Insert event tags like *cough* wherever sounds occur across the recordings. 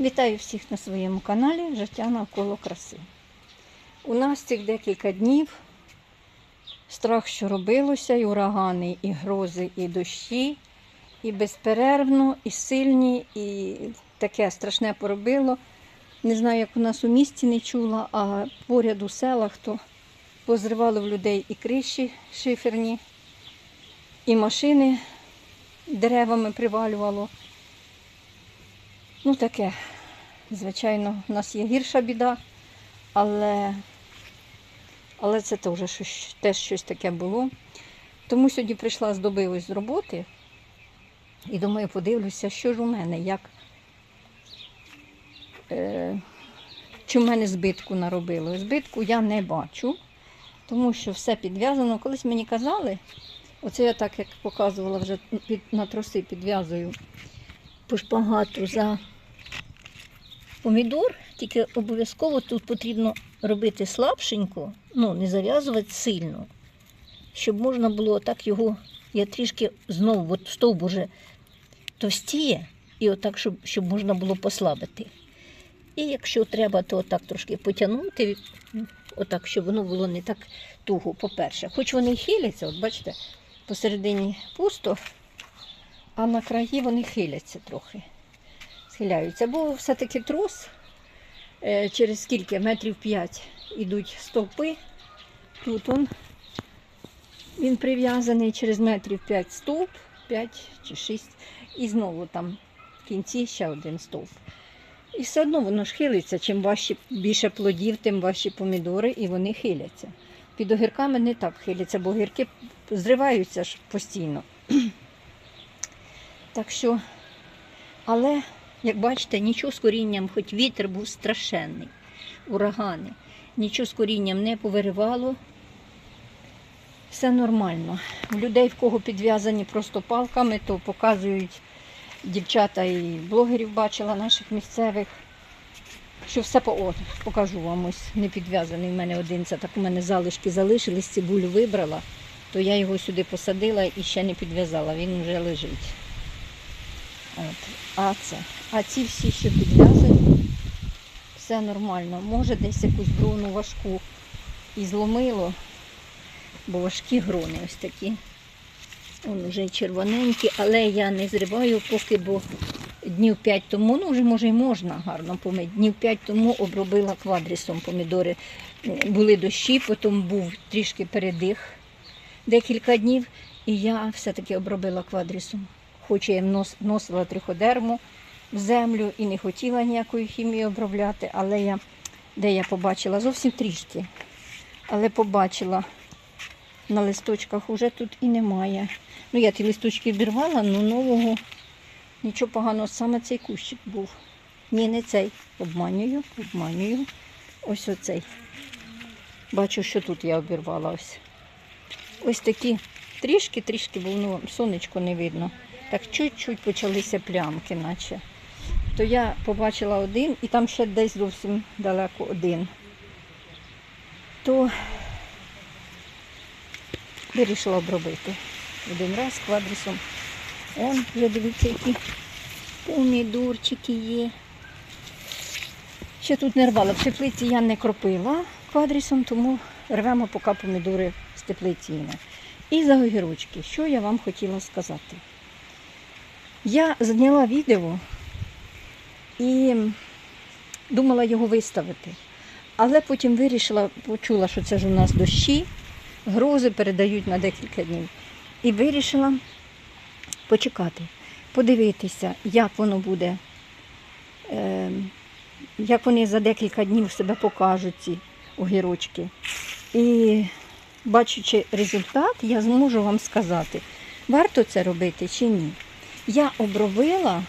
Вітаю всіх на своєму каналі Життя навколо краси. У нас цих декілька днів страх, що робилося, і урагани, і грози, і дощі, і безперервно, і сильні, і таке страшне поробило. Не знаю, як у нас у місті не чула, а поряд у селах то позривало в людей і криші шиферні, і машини деревами привалювало. Ну таке, звичайно, в нас є гірша біда, але, але це теж щось, теж щось таке було. Тому сьогодні прийшла з доби ось з роботи і думаю, подивлюся, що ж у мене, як, е, чи в мене збитку наробило. Збитку я не бачу, тому що все підв'язано. Колись мені казали, оце я так, як показувала, вже під, на троси підв'язую по шпагату за помідор, тільки обов'язково тут потрібно робити слабшенько, ну, не зав'язувати сильно, щоб можна було так його, я трішки знову, от стовбур уже товстіє, і отак, щоб, щоб можна було послабити. І якщо треба, то отак трошки потягнути, отак, щоб воно було не так туго, по-перше. Хоч вони хиляться, от бачите, посередині пусто, а на краї вони хиляться трохи. Схиляються. Бо все-таки трос е, через скільки? Метрів 5 ідуть стовпи. Тут он, він прив'язаний через метрів 5 стовп, 5 чи 6. І знову там в кінці ще один стовп. І все одно воно ж хилиться. Чим важче, більше плодів, тим важчі помідори, і вони хиляться. Під огірками не так хиляться, бо огірки зриваються ж постійно. *clears throat* Так що, але, як бачите, нічого з корінням, хоч вітер був страшенний, урагани, нічого з корінням не повиривало. Все нормально. У людей, в кого підв'язані просто палками, то показують дівчата і блогерів бачила наших місцевих. Що все по О, покажу вам ось не підв'язаний в мене один. Це так у мене залишки залишились, цибулю вибрала, то я його сюди посадила і ще не підв'язала, він вже лежить. От. А це. А ці всі, що підв'язані, все нормально. Може десь якусь грону важку і зломило, бо важкі грони ось такі. Вон вже червоненькі, але я не зриваю поки, бо днів 5 тому, ну вже може й можна гарно помити. Днів 5 тому обробила квадрісом помідори. Були дощі, потім був трішки передих декілька днів, і я все-таки обробила квадрісом. Хоч я їм нос- вносила триходерму землю і не хотіла ніякої хімії обробляти, але я, де я побачила зовсім трішки. Але побачила на листочках уже тут і немає. Ну, я ті листочки обірвала, але нового нічого поганого, саме цей кущик був. Ні, не цей. Обманюю, обманюю. Ось оцей. Бачу, що тут я обірвала ось. Ось такі трішки-трішки, бо ну, сонечко не видно. Так чуть-чуть почалися плямки, наче. То я побачила один і там ще десь зовсім далеко один. То вирішила обробити один раз квадрісом. Он, вже дивіться, які помідорчики є. Ще тут не рвала. В теплиці я не кропила квадрісом, тому рвемо поки помідори з теплиці. І за огірочки, що я вам хотіла сказати. Я зняла відео і думала його виставити. Але потім вирішила, почула, що це ж у нас дощі, грози передають на декілька днів. І вирішила почекати, подивитися, як воно буде, е, як вони за декілька днів себе покажуть, ці огірочки. І бачучи результат, я зможу вам сказати, варто це робити чи ні. Я обробила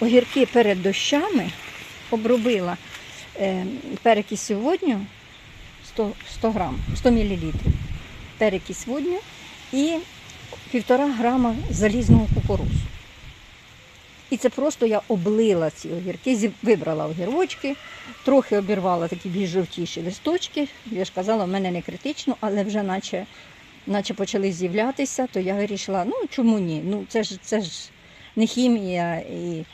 огірки перед дощами, обробила е, перекись водню 100, 100 грам, 100 мл перекись водню і півтора грама залізного кукурузу. І це просто я облила ці огірки, вибрала огірочки, трохи обірвала такі більш жовтіші листочки. Я ж казала, в мене не критично, але вже наче, наче почали з'являтися, то я вирішила, ну чому ні? Ну це ж це ж не хімія і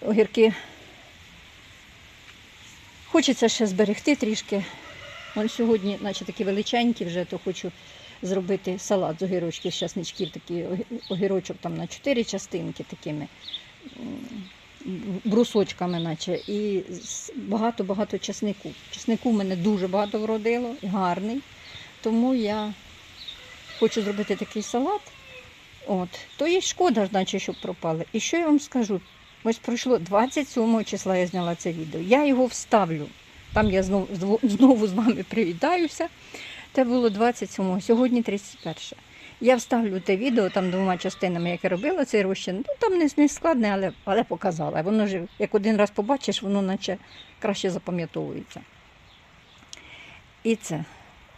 огірки хочеться ще зберегти трішки. Вон сьогодні, наче такі величенькі вже, то хочу зробити салат з огірочків, з часничків, такий огірочок там на чотири частинки такими брусочками, наче, і багато-багато часнику. Часнику в мене дуже багато вродило, гарний. Тому я хочу зробити такий салат. От, то є шкода, наче, щоб пропали. І що я вам скажу? Ось пройшло 27 числа, я зняла це відео. Я його вставлю. Там я знову, знову- з вами привітаюся. Це було 27, сьогодні 31. Я вставлю те відео там двома частинами, як я робила цей розчин. Ну там не, не складне, але, але показала. Воно ж, як один раз побачиш, воно наче краще запам'ятовується. І це.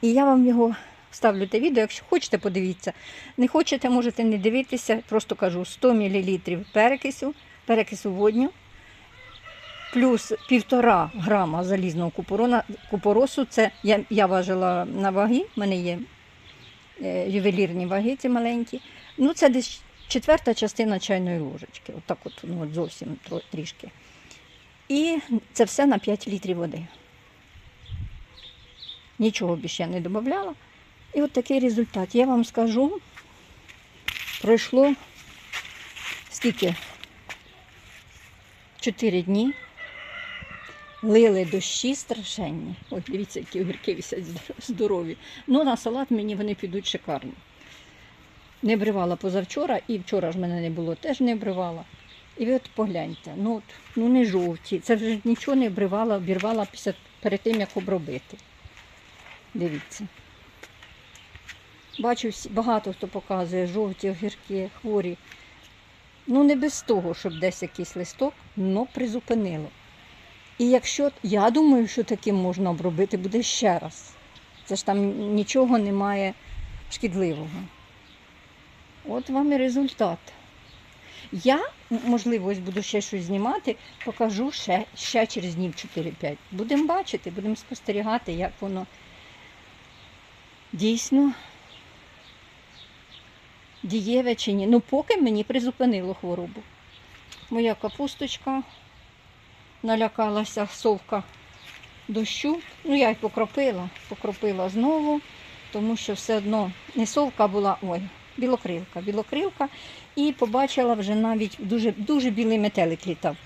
І я вам його вставлю те відео. Якщо хочете, подивіться. Не хочете, можете не дивитися. Просто кажу 100 мл перекису, перекису водню, плюс півтора грама залізного купорона, купоросу. Це я, я важила на ваги, в мене є е, ювелірні ваги, ці маленькі. Ну, це десь четверта частина чайної ложечки. Отак от, ну, от зовсім трішки. І це все на 5 літрів води. Нічого більше я не додавала. І от такий результат. Я вам скажу, пройшло скільки? Чотири дні. Лили дощі страшенні. Ой, дивіться, які огірки висять здорові. Ну, на салат мені вони підуть шикарно. Не бривала позавчора, і вчора ж мене не було, теж не бривала. І ви от погляньте, ну, от, ну не жовті. Це вже нічого не бривала, обірвала після, перед тим, як обробити. Дивіться. Бачу, багато хто показує жовті огірки, хворі. Ну, не без того, щоб десь якийсь листок, но призупинило. І якщо я думаю, що таким можна обробити, буде ще раз. Це ж там нічого немає шкідливого. От вам і результат. Я, можливо, буду ще щось знімати, покажу ще, ще через днів 4-5. Будемо бачити, будемо спостерігати, як воно дійсно дієве чи ні. Ну, поки мені призупинило хворобу. Моя капусточка налякалася совка дощу. Ну, я й покропила, покропила знову, тому що все одно не совка була, ой, білокрилка, білокрилка. І побачила вже навіть дуже, дуже білий метелик літав.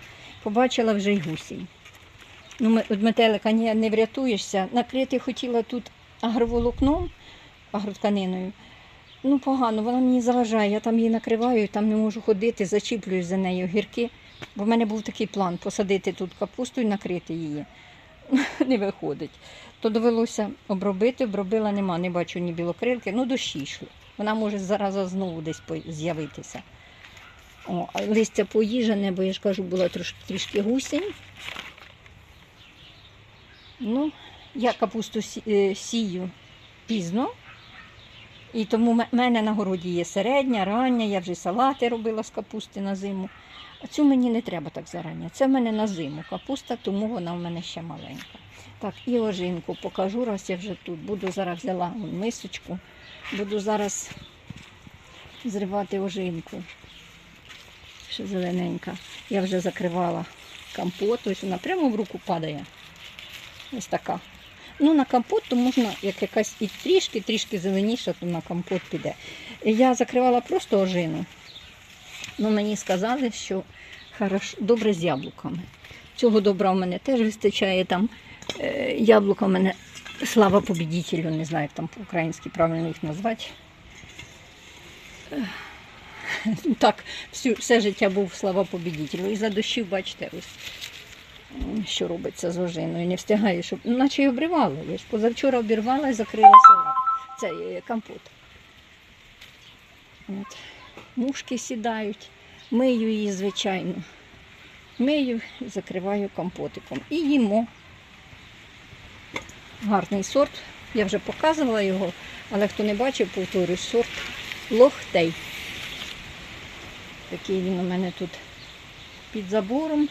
Побачила вже й гусінь. Ну, від метелика ні, не врятуєшся. Накрити хотіла тут агроволокном, агротканиною. Ну, погано, вона мені заважає. Я там її накриваю, там не можу ходити, зачіплююсь за нею огірки. Бо в мене був такий план посадити тут капусту і накрити її. *laughs* Не виходить. То довелося обробити, обробила нема, не бачу ні білокрилки, ну дощі йшли. Вона може зараз знову десь з'явитися. О, листя поїжене, бо я ж кажу, була трошки трішки гусінь. Ну, я капусту е, сію пізно. І тому в мене на городі є середня, рання, я вже салати робила з капусти на зиму. А цю мені не треба так зарання. Це в мене на зиму капуста, тому вона в мене ще маленька. Так, і ожинку покажу, раз я вже тут. Буду зараз взяла мисочку. Буду зараз зривати ожинку. Ще зелененька. Я вже закривала компот, ось вона прямо в руку падає. Ось така. Ну, на компот то можна, як якась і трішки, трішки зеленіша, то на компот піде. Я закривала просто ожину. Ну, мені сказали, що хорошо, добре з яблуками. Цього добра в мене теж вистачає там. Е, яблука в мене слава побідітелю, не знаю, як там по-українськи правильно їх назвати. Так, всю, все життя був слава побідітелю. І за дощів, бачите, ось що робиться з ожиною. Не встигаю, щоб. Ну, наче й обривала. Я ж позавчора обірвала і закрила салат. Це компот. От. Мушки сідають, мию її, звичайно. Мию і закриваю компотиком. І їмо. Гарний сорт. Я вже показувала його, але хто не бачив, повторюю, сорт лохтей. Такий він у мене тут під забором.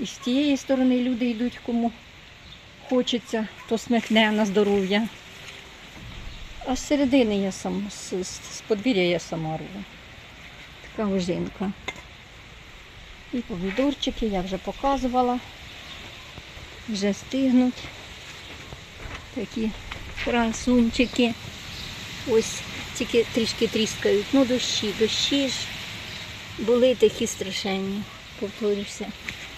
І з тієї сторони люди йдуть, кому хочеться, то смикне на здоров'я. А з середини я сам, з, з, подвір'я я сама роблю. Така ожинка. І помідорчики я вже показувала. Вже стигнуть. Такі красунчики. Ось тільки трішки тріскають. Ну, дощі, дощі ж були такі страшенні. Повторюся.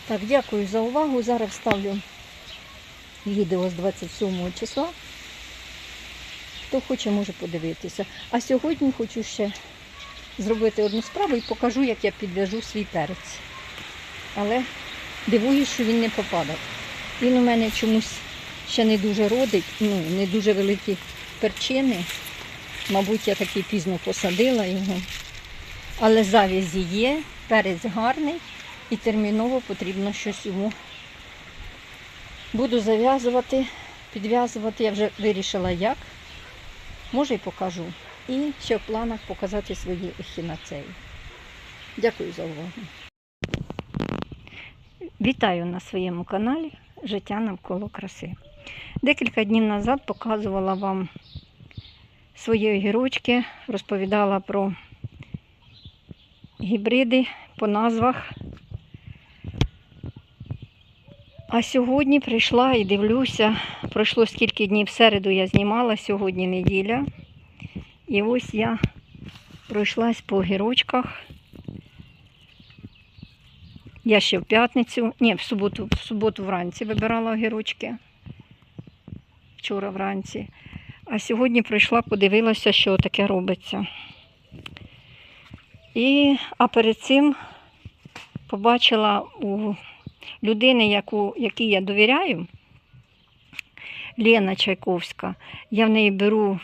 Так, дякую за увагу. Зараз вставлю відео з 27 числа. Хто хоче, може подивитися. А сьогодні хочу ще зробити одну справу і покажу, як я підв'яжу свій перець. Але дивуюсь, що він не попадав. Він у мене чомусь ще не дуже родить, ну, не дуже великі перчини. Мабуть, я таки пізно посадила його. Але завязі є, перець гарний і терміново потрібно щось йому. Буду зав'язувати, підв'язувати. Я вже вирішила як. Може і покажу. І ще в планах показати свої ехінацеї. Дякую за увагу. Вітаю на своєму каналі Життя навколо краси. Декілька днів назад показувала вам свої огірочки, розповідала про гібриди по назвах. А сьогодні прийшла і дивлюся, пройшло скільки днів в середу я знімала, сьогодні неділя. І ось я пройшлась по огірочках. Я ще в п'ятницю, ні, в суботу, в суботу вранці вибирала огірочки. Вчора вранці. А сьогодні прийшла, подивилася, що таке робиться. І, а перед цим побачила у людини, яку, якій я довіряю, Лена Чайковська. Я в неї беру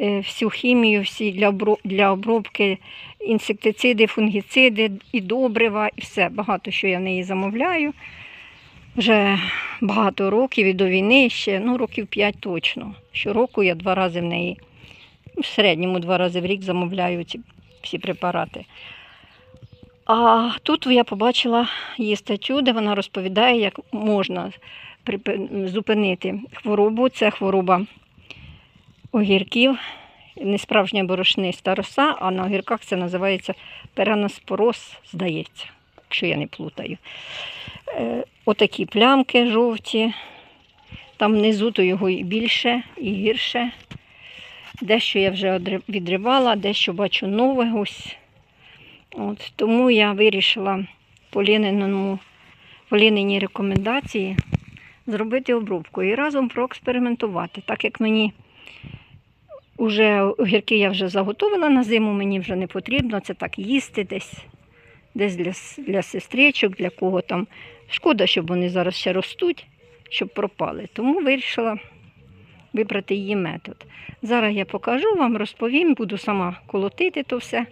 е, всю хімію, всі для, обробки інсектициди, фунгіциди і добрива, і все. Багато що я в неї замовляю. Вже багато років і до війни ще, ну, років 5 точно. Щороку я два рази в неї, в середньому два рази в рік замовляю ці всі препарати. А тут я побачила її статтю, де вона розповідає, як можна зупинити хворобу. Це хвороба огірків, не справжня борошниста роса, а на огірках це називається пераноспороз, здається, якщо я не плутаю. Е, Отакі плямки жовті. Там внизу то його і більше, і гірше. Дещо я вже відривала, дещо бачу нове ось. От, тому я вирішила по Лениному, по Лениній рекомендації зробити обробку і разом проекспериментувати. Так як мені вже огірки я вже заготовила на зиму, мені вже не потрібно це так їсти десь, десь для, для сестричок, для кого там. Шкода, щоб вони зараз ще ростуть, щоб пропали. Тому вирішила вибрати її метод. Зараз я покажу вам, розповім, буду сама колотити то все.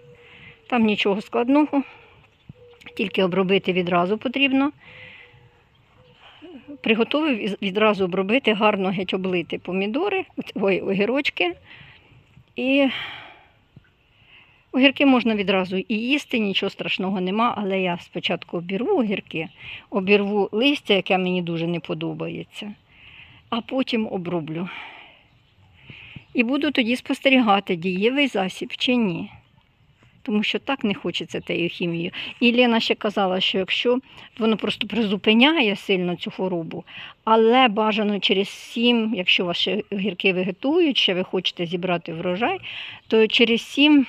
Там нічого складного, тільки обробити відразу потрібно. Приготовив відразу обробити, гарно геть облити помідори, ой, огірочки. І огірки можна відразу і їсти, нічого страшного нема, але я спочатку обірву огірки, обірву листя, яке мені дуже не подобається, а потім оброблю. І буду тоді спостерігати, дієвий засіб чи ні. Тому що так не хочеться тією хімією. І Лена ще казала, що якщо воно просто призупиняє сильно цю хворобу, але бажано через 7, якщо ваші гірки вегетують, ще ви хочете зібрати врожай, то через 7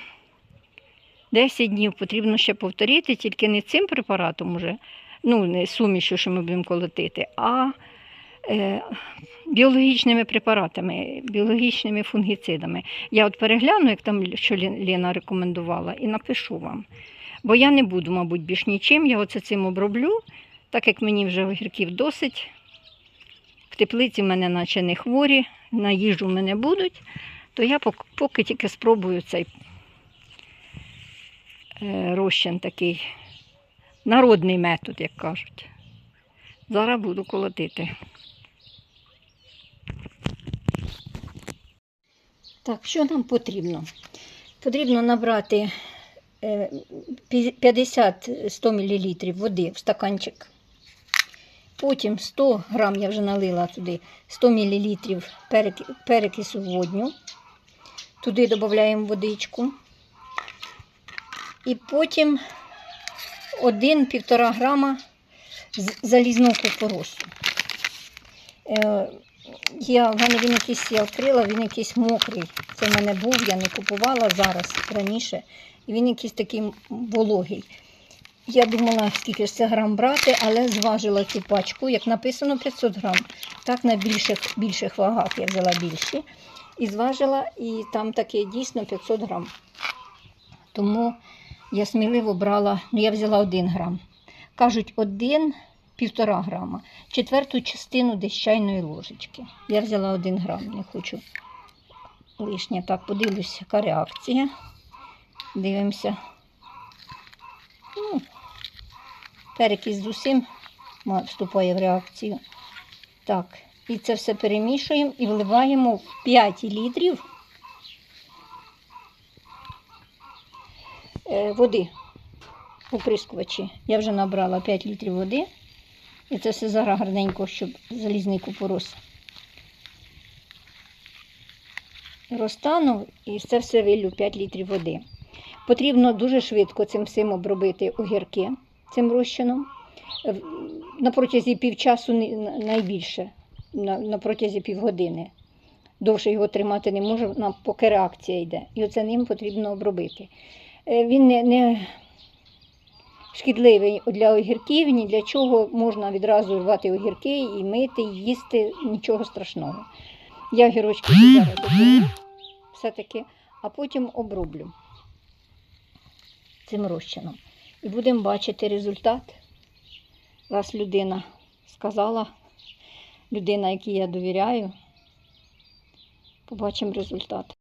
10 днів потрібно ще повторити, тільки не цим препаратом уже, ну, не сумішю, що ми будемо колотити, а біологічними препаратами, біологічними фунгіцидами. Я от перегляну, як там що Лі- Лена рекомендувала, і напишу вам. Бо я не буду, мабуть, більш нічим. Я оце цим оброблю, так як мені вже огірків досить. В теплиці в мене наче не хворі, на їжу в мене будуть, то я поки тільки спробую цей е, розчин такий народний метод, як кажуть. Зараз буду колотити. Так, що нам потрібно? Потрібно набрати е, 50-100 мл води в стаканчик. Потім 100 грам я вже налила туди 100 мл перекису водню. Туди додаємо водичку. І потім 1-1,5 грама залізного купоросу. Я, в мене він якийсь я відкрила, він якийсь мокрий. Це в мене був, я не купувала зараз раніше. І він якийсь такий вологий. Я думала, скільки ж це грам брати, але зважила цю пачку, як написано 500 грам. Так на більших, більших вагах я взяла більші. І зважила, і там таке дійсно 500 грам. Тому я сміливо брала, ну я взяла 1 грам. Кажуть, один півтора грама. Четверту частину десь ложечки. Я взяла 1 грам, не хочу лишнє. Так, подивлюся, яка реакція. Дивимося. Ну, перекись з усім вступає в реакцію. Так, і це все перемішуємо і вливаємо в 5 літрів е, води оприскувачі. Я вже набрала 5 літрів води. І це все зараз гарненько, щоб залізний купорос розтанув і це все вилю 5 літрів води. Потрібно дуже швидко цим всім обробити огірки цим розчином. Е, На протязі півчасу найбільше, на, протязі півгодини. Довше його тримати не можу, поки реакція йде. І оце ним потрібно обробити. Е, Він не, не шкідливий для огірків, ні для чого можна відразу рвати огірки і мити, і їсти, нічого страшного. Я огірочки все-таки, а потім оброблю цим розчином. І будемо бачити результат. Раз людина сказала, людина, якій я довіряю, побачимо результат.